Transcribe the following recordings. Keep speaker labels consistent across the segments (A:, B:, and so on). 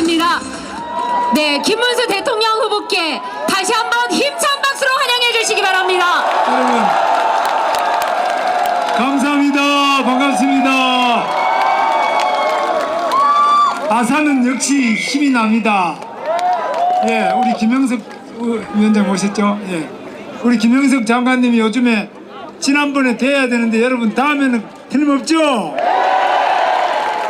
A: 있습니다. 네, 김문수 대통령 후보께 다시 한번 힘찬 박수로 환영해 주시기 바랍니다.
B: 여러분 감사합니다. 반갑습니다. 아산은 역시 힘이 납니다. 예 우리 김영석 위원장 오셨죠? 예. 우리 김영석 장관님이 요즘에 지난번에 돼야 되는데 여러분 다음에는 틀림없죠?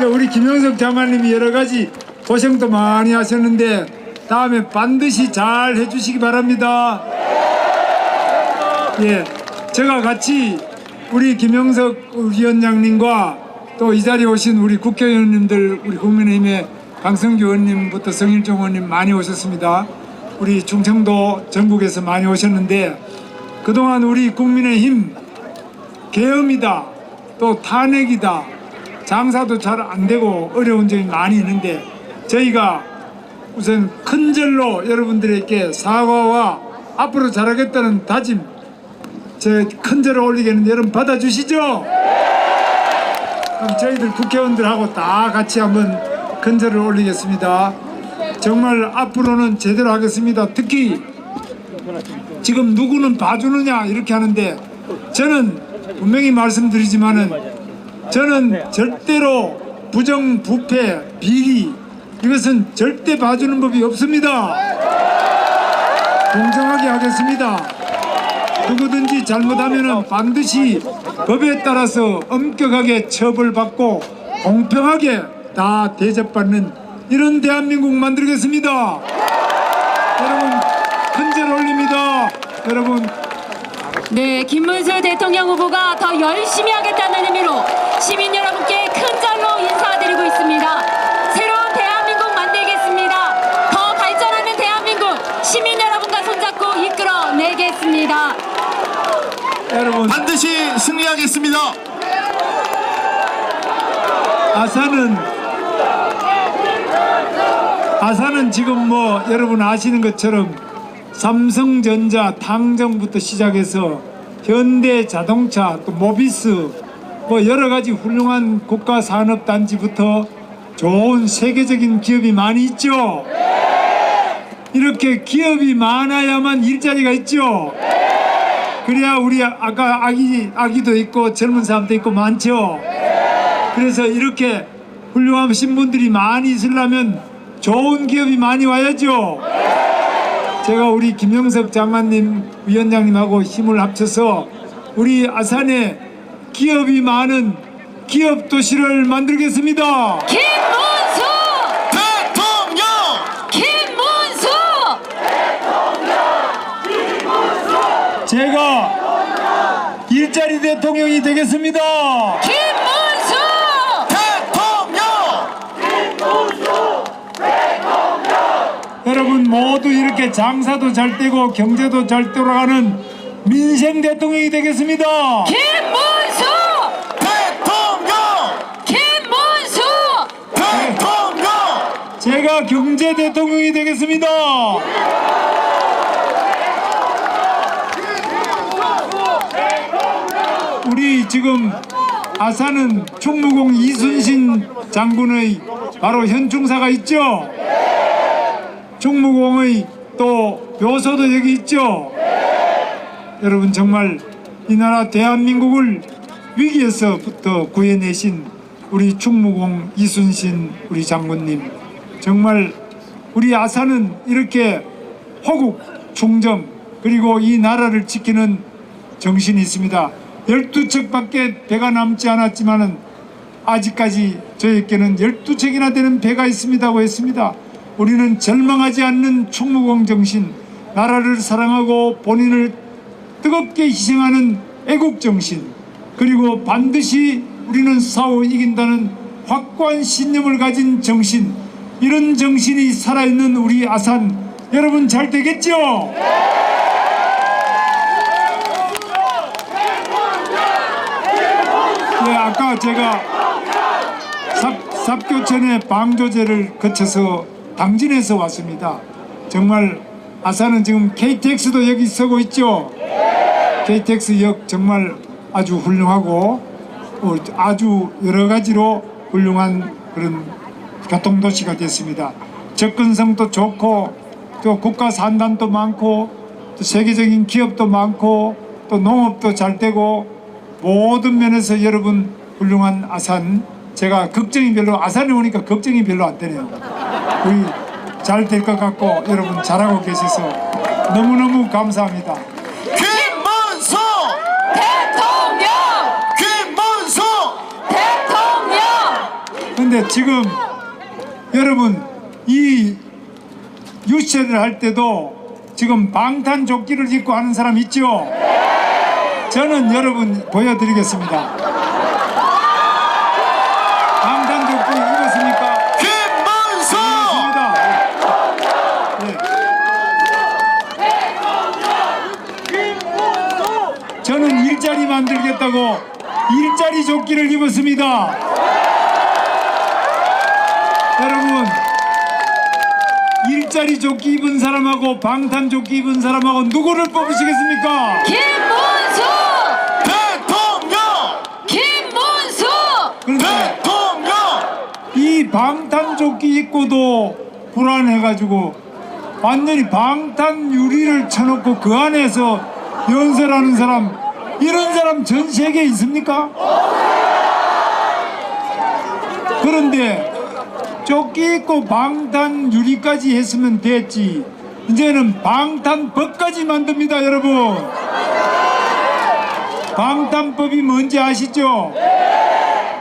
B: 예, 우리 김영석 장관님이 여러 가지 고생도 많이 하셨는데 다음에 반드시 잘 해주시기 바랍니다. 예, 제가 같이 우리 김영석 위원장님과 또 이 자리에 오신 우리 국회의원님들, 우리 국민의힘의 강성규 의원님부터 성일종 의원님 많이 오셨습니다. 우리 충청도 전국에서 많이 오셨는데 그동안 우리 국민의힘 계엄이다, 또 탄핵이다, 장사도 잘 안 되고 어려운 점이 많이 있는데 저희가 우선 큰 절로 여러분들에게 사과와 앞으로 잘하겠다는 다짐 제 큰 절을 올리겠는데 여러분 받아주시죠? 그럼 저희들 국회의원들하고 다 같이 한번 큰 절을 올리겠습니다. 정말 앞으로는 제대로 하겠습니다. 특히 지금 누구는 봐주느냐 이렇게 하는데 저는 분명히 말씀드리지만은 저는 절대로 부정, 부패, 비리 이것은 절대 봐주는 법이 없습니다. 공정하게 하겠습니다. 누구든지 잘못하면 반드시 법에 따라서 엄격하게 처벌받고 공평하게 다 대접받는 이런 대한민국 만들겠습니다. 여러분 큰절 올립니다. 여러분
A: 네, 김문수 대통령 후보가 더 열심히 하겠다는 의미로 시민 여러분께 큰 절로 인사드리고 있습니다. 새로운 대한민국 만들겠습니다. 더 발전하는 대한민국 시민 여러분과 손잡고 이끌어내겠습니다.
B: 여러분
C: 반드시 승리하겠습니다.
B: 아산은 아산은 지금 뭐 여러분 아시는 것처럼 삼성전자 탕정부터 시작해서 현대 자동차 또 모비스 뭐 여러 가지 훌륭한 국가 산업 단지부터 좋은 세계적인 기업이 많이 있죠. 이렇게 기업이 많아야만 일자리가 있죠. 그래야 우리 아까 아기 아기도 있고 젊은 사람도 있고 많죠. 그래서 이렇게 훌륭하신 분들이 많이 있으려면 좋은 기업이 많이 와야죠. 제가 우리 김영석 장관님 위원장님하고 힘을 합쳐서 우리 아산에 기업이 많은 기업 도시를 만들겠습니다.
A: 김문수!
C: 대통령!
A: 김문수!
B: 제가 일자리 대통령이 되겠습니다.
A: 김문수!
C: 대통령!
B: 여러분 모두 이렇게 장사도 잘 되고 경제도 잘 돌아가는 민생 대통령이 되겠습니다.
A: 김문수!
C: 대통령!
A: 김문수!
C: 대통령!
B: 제가 경제 대통령이 되겠습니다. 우리 지금 아산은 충무공 이순신 장군의 바로 현충사가 있죠. 충무공의 또 묘소도 여기 있죠. 여러분 정말 이 나라 대한민국을 위기에서부터 구해내신 우리 충무공 이순신 우리 장군님 정말 우리 아산은 이렇게 호국 충정 그리고 이 나라를 지키는 정신이 있습니다. 12척밖에 배가 남지 않았지만 은 아직까지 저에게는 12척이나 되는 배가 있습니다고 했습니다. 우리는 절망하지 않는 충무공 정신, 나라를 사랑하고 본인을 뜨겁게 희생하는 애국 정신, 그리고 반드시 우리는 싸워 이긴다는 확고한 신념을 가진 정신, 이런 정신이 살아있는 우리 아산, 여러분 잘 되겠죠? 예, 아까 제가 삽, 삽교천의 방조제를 거쳐서 당진에서 왔습니다. 정말 아산은 지금 KTX도 여기 서고 있죠. KTX역 정말 아주 훌륭하고 어, 아주 여러 가지로 훌륭한 그런 교통도시가 됐습니다. 접근성도 좋고 또 국가 산단도 많고 또 세계적인 기업도 많고 또 농업도 잘 되고 모든 면에서 여러분 훌륭한 아산 제가 걱정이 별로 아산에 오니까 걱정이 별로 안 되네요. 우리 잘 될 것 같고 여러분 잘하고 계셔서 너무너무 감사합니다.
C: 김문수
A: 대통령!
C: 김문수
A: 대통령!
B: 근데 지금 여러분 이 유세를 할 때도 지금 방탄조끼를 입고 하는 사람 있죠? 저는 여러분 보여드리겠습니다. 방탄조끼 입었습니까?
C: 김문수
B: 입었습니다. 네. 저는 일자리 만들겠다고 일자리 조끼를 입었습니다. 여러분 일자리 조끼 입은 사람하고 방탄 조끼 입은 사람하고 누구를 뽑으시겠습니까?
A: 김문수!
C: 대통령
A: 김문수!
B: 그런데
C: 대통령
B: 이 방탄 조끼 입고도 불안해가지고 완전히 방탄 유리를 쳐놓고 그 안에서 연설하는 사람 이런 사람 전 세계에 있습니까? 그런데 조끼 입고 방탄 유리까지 했으면 됐지 이제는 방탄법까지 만듭니다 여러분 방탄법이 뭔지 아시죠?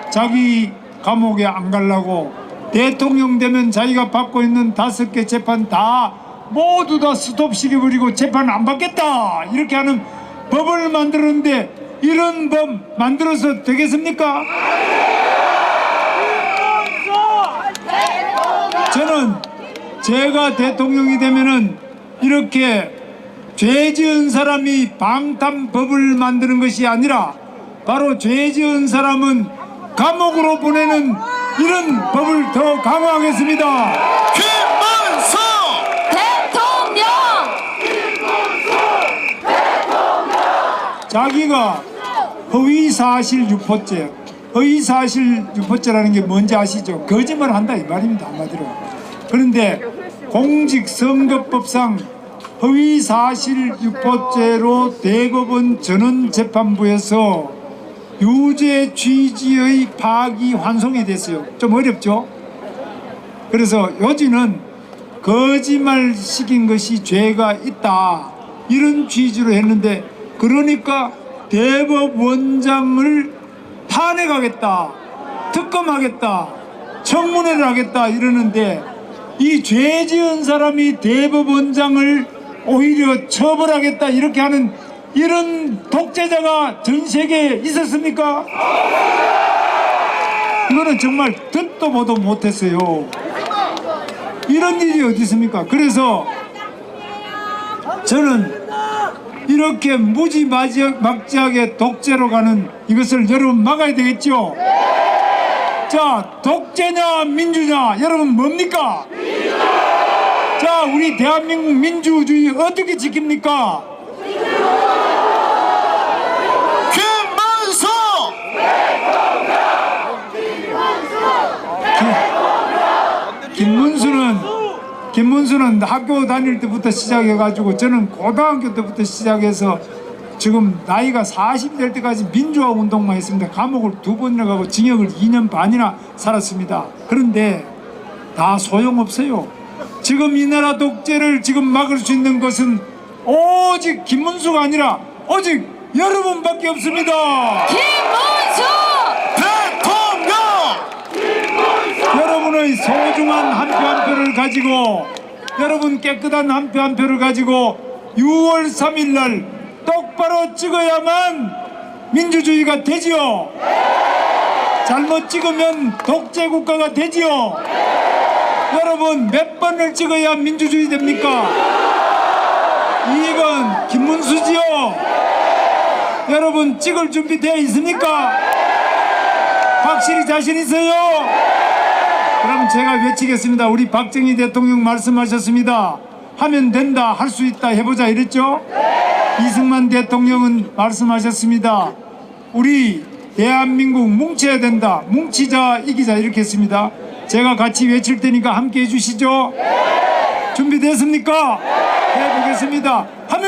B: 자기 감옥에 안 가려고 대통령 되면 자기가 받고 있는 다섯 개 재판 다 모두 다 스톱시켜 버리고 재판 안 받겠다 이렇게 하는 법을 만들었는데 이런 법 만들어서 되겠습니까? 저는 제가 대통령이 되면은 이렇게 죄 지은 사람이 방탄법을 만드는 것이 아니라 바로 죄 지은 사람은 감옥으로 보내는 이런 법을 더 강화하겠습니다.
C: 김문수
A: 대통령!
B: 자기가 허위 사실 유포죄, 허위 사실 유포죄라는 게 뭔지 아시죠? 거짓말 한다 이 말입니다 한마디로. 그런데 공직선거법상 허위 사실 유포죄로 대법원 전원 재판부에서 유죄 취지의 파기 환송이 됐어요. 좀 어렵죠? 그래서 요지는 거짓말 시킨 것이 죄가 있다 이런 취지로 했는데 그러니까 대법원장을 탄핵하겠다 특검하겠다 청문회를 하겠다 이러는데 이 죄 지은 사람이 대법원장을 오히려 처벌하겠다 이렇게 하는 이런 독재자가 전 세계에 있었습니까? 이거는 정말 듣도 보도 못했어요. 이런 일이 어디 있습니까? 그래서 저는 이렇게 무지막지하게 독재로 가는 이것을 여러분 막아야 되겠죠? 자, 독재냐 민주냐 여러분 뭡니까? 자, 우리 대한민국 민주주의 어떻게 지킵니까?
C: 김문수
B: 김문수는 김문수는 학교 다닐 때부터 시작해가지고 저는 고등학교 때부터 시작해서 지금 나이가 40 될 때까지 민주화 운동만 했습니다. 감옥을 두 번이나 가고 징역을 2년 반이나 살았습니다. 그런데 다 소용없어요. 지금 이 나라 독재를 지금 막을 수 있는 것은 오직 김문수가 아니라 오직 여러분밖에 없습니다.
A: 김문
B: 여러분의 소중한 한표한 표를 가지고 여러분 깨끗한 한표한 표를 가지고 6월 3일 날 똑바로 찍어야만 민주주의가 되지요. 잘못 찍으면 독재 국가가 되지요. 여러분 몇 번을 찍어야 민주주의 됩니까? 이건 김문수지요. 여러분 찍을 준비 되어 있습니까? 확실히 자신 있어요? 그럼 제가 외치겠습니다. 우리 박정희 대통령 말씀하셨습니다. 하면 된다, 할 수 있다, 해보자 이랬죠? 네. 이승만 대통령은 말씀하셨습니다. 우리 대한민국 뭉쳐야 된다, 뭉치자, 이기자 이렇게 했습니다. 제가 같이 외칠 테니까 함께 해주시죠. 네. 준비됐습니까? 네. 해보겠습니다. 하면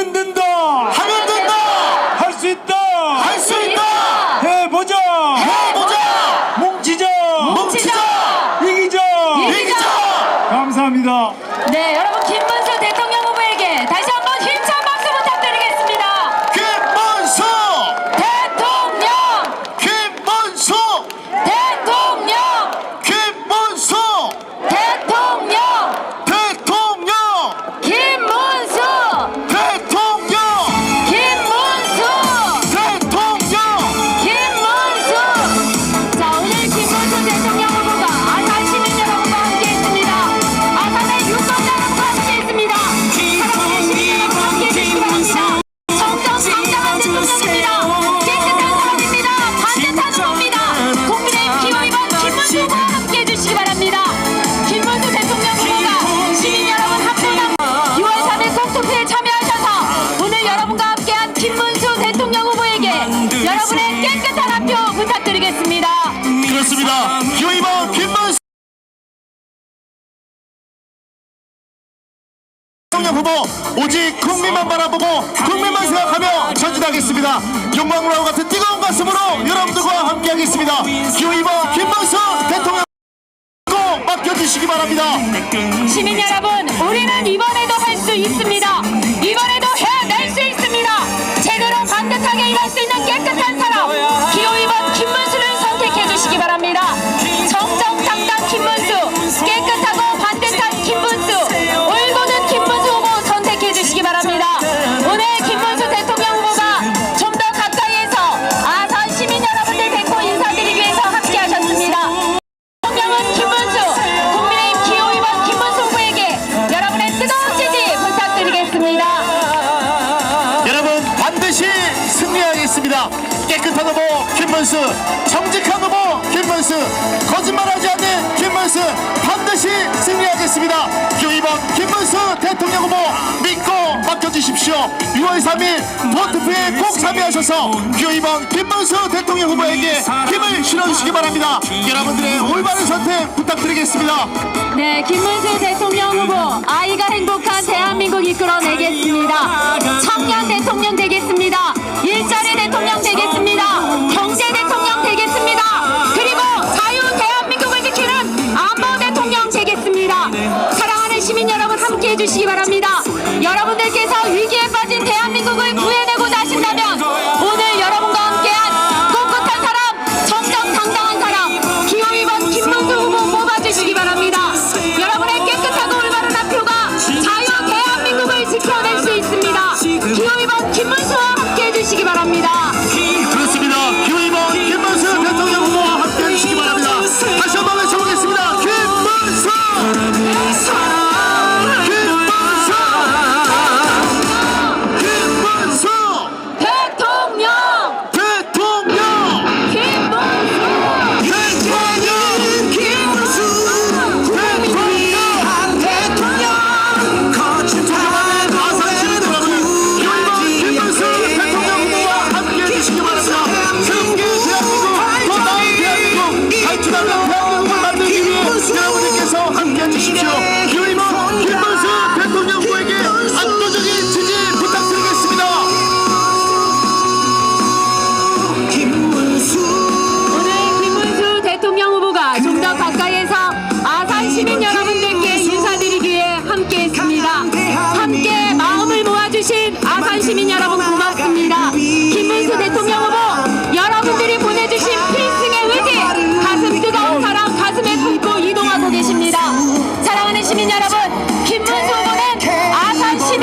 A: 있습니다.
C: 용광로와 같은 뜨거운 가슴으로 여러분들과 함께하겠습니다. 기호이버 김방석 대통령 꼭 맡겨주시기 바랍니다.
A: 시민 여러분, 우리는 이번에도 할 수 있습니다. 이번에도 해낼 수 있습니다. 제대로 반듯하게 일할 수 있는 깨끗한 사람,
C: 기호이버 워트프에 꼭 참여하셔서 기호 2번 김문수 대통령 후보에게 힘을 실어주시기 바랍니다. 여러분들의 올바른 선택 부탁드리겠습니다.
A: 네, 김문수 대통령 후보 아이가 행복한 대한민국 이끌어내겠습니다. 청년 대통령 되겠습니다. 일자리 대통령 되겠습니다.